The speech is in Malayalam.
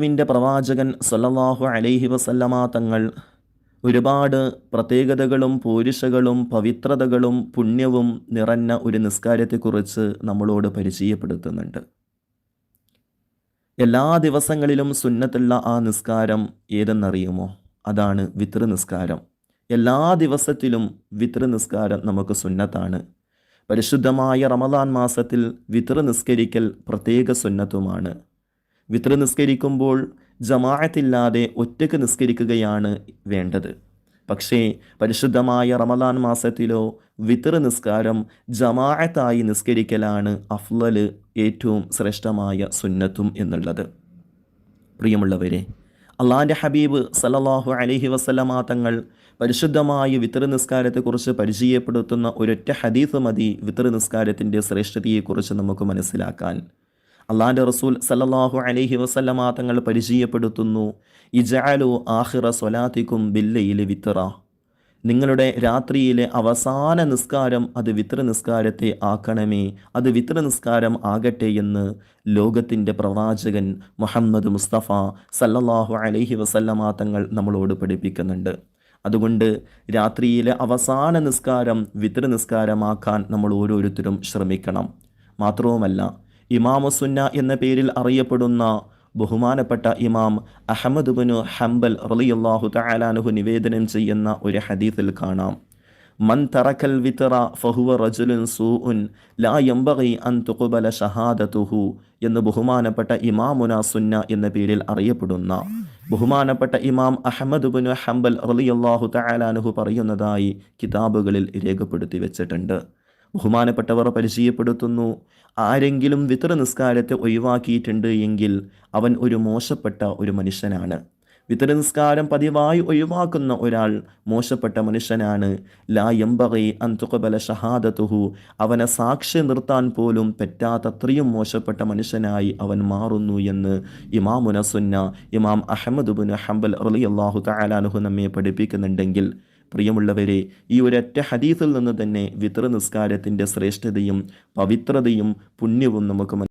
വിന്റെ പ്രവാചകൻ സല്ലല്ലാഹു അലൈഹി വസല്ലമ തങ്ങൾ ഒരുപാട് പ്രത്യേകതകളും പോരിഷകളും പവിത്രതകളും പുണ്യവും നിറഞ്ഞ ഒരു നിസ്കാരത്തെക്കുറിച്ച് നമ്മളോട് പരിചയപ്പെടുത്തുന്നുണ്ട്. എല്ലാ ദിവസങ്ങളിലും സുന്നത്തുള്ള ആ നിസ്കാരം ഏതെന്നറിയുമോ? അതാണ് വിത്ര നിസ്കാരം. എല്ലാ ദിവസത്തിലും വിത്ര നിസ്കാരം നമുക്ക് സുന്നത്താണ്. പരിശുദ്ധമായ റമദാൻ മാസത്തിൽ വിത്ര നിസ്കരിക്കൽ പ്രത്യേക സുന്നത്തുമാണ്. വിത്ര നിസ്കരിക്കുമ്പോൾ ജമാഅത്തില്ലാതെ ഒറ്റയ്ക്ക് നിസ്കരിക്കുകയാണ് വേണ്ടത്. പക്ഷേ പരിശുദ്ധമായ റമദാൻ മാസത്തിലോ വിത്ര നിസ്കാരം ജമാഅത്തായി നിസ്കരിക്കലാണ് അഫ്ലല് ഏറ്റവും ശ്രേഷ്ഠമായ സുന്നത്തും എന്നുള്ളത്. പ്രിയമുള്ളവരെ അള്ളാന്റെ ഹബീബ് സലല്ലാഹു അലഹി വസല്ലമ തങ്ങൾ പരിശുദ്ധമായ വിത്ര നിസ്കാരത്തെക്കുറിച്ച് പരിചയപ്പെടുത്തുന്ന ഒരൊറ്റ ഹദീസ് മതി വിത്ര നിസ്കാരത്തിന്റെ ശ്രേഷ്ഠതയെക്കുറിച്ച് നമുക്ക് മനസ്സിലാക്കാൻ. അള്ളാന്റെ റസൂൽ സല്ലാഹു അലൈഹി വസല്ലമ തങ്ങൾ പരിചയപ്പെടുത്തുന്നു. ഇജാലു ആഹിറ സൊലാത്തിക്കും ബില്ലയിലെ വിത്തറ നിങ്ങളുടെ രാത്രിയിലെ അവസാന നിസ്കാരം അത് വിത്ര നിസ്കാരത്തെ ആക്കണമേ. അത് വിത്ര നിസ്കാരം ആകട്ടെ എന്ന് ലോകത്തിന്റെ പ്രവാചകൻ മുഹമ്മദ് മുസ്തഫ സല്ലല്ലാഹു അലൈഹി വസല്ലമ തങ്ങൾ നമ്മളോട് പഠിപ്പിക്കുന്നുണ്ട്. അതുകൊണ്ട് രാത്രിയിലെ അവസാന നിസ്കാരം വിത്ര നിസ്കാരമാക്കാൻ നമ്മൾ ഓരോരുത്തരും ശ്രമിക്കണം. മാത്രവുമല്ല ഇമാമുസുന്ന എന്ന പേരിൽ അറിയപ്പെടുന്ന ബഹുമാനപ്പെട്ട ഇമാം അഹമ്മദ് ബിനു ഹംബൽ റളിയല്ലാഹു തലാനുഹു നിവേദനം ചെയ്യുന്ന ഒരു ഹദീസിൽ കാണാം. മൻ തറക്കൽ വിത്തറ ഫഹുവ റജുലുൻ സൂഉൻ ലാ യംബഗി അൻ തുഖബല ഷഹാദതുഹു എന്ന് ബഹുമാനപ്പെട്ട ഇമാമുന സുന്ന എന്ന പേരിൽ അറിയപ്പെടുന്ന ബഹുമാനപ്പെട്ട ഇമാം അഹമ്മദ് ബിനു ഹംബൽ റളിയല്ലാഹു തലാനുഹു പറയുന്നതായി കിതാബുകളിൽ രേഖപ്പെടുത്തി വെച്ചിട്ടുണ്ട്. ബഹുമാനപ്പെട്ടവർ പരിചയപ്പെടുത്തുന്നു. ആരെങ്കിലും വിത്ര നിസ്കാരത്തെ ഒഴിവാക്കിയിട്ടുണ്ട് എങ്കിൽ അവൻ ഒരു മോശപ്പെട്ട ഒരു മനുഷ്യനാണ്. വിത്ര നിസ്കാരം പതിവായി ഒഴിവാക്കുന്ന ഒരാൾ മോശപ്പെട്ട മനുഷ്യനാണ്. ലാ എംബകൈ അന്തുകബല ഷഹാദത്തുഹു അവനെ സാക്ഷി നിർത്താൻ പോലും പറ്റാത്തത്രയും മോശപ്പെട്ട മനുഷ്യനായി അവൻ മാറുന്നു എന്ന് ഇമാമുന സുന്ന ഇമാം അഹമ്മദ് ബുൻ ഹംബൽ അലി അള്ളാഹു തലാനുഹു നമ്മെ പഠിപ്പിക്കുന്നുണ്ടെങ്കിൽ പ്രിയമുള്ളവരെ ഈ ഒരൊറ്റ ഹദീസിൽ നിന്ന് തന്നെ വിത്ര നിസ്കാരത്തിന്റെ ശ്രേഷ്ഠതയും പവിത്രതയും പുണ്യവും നമുക്ക്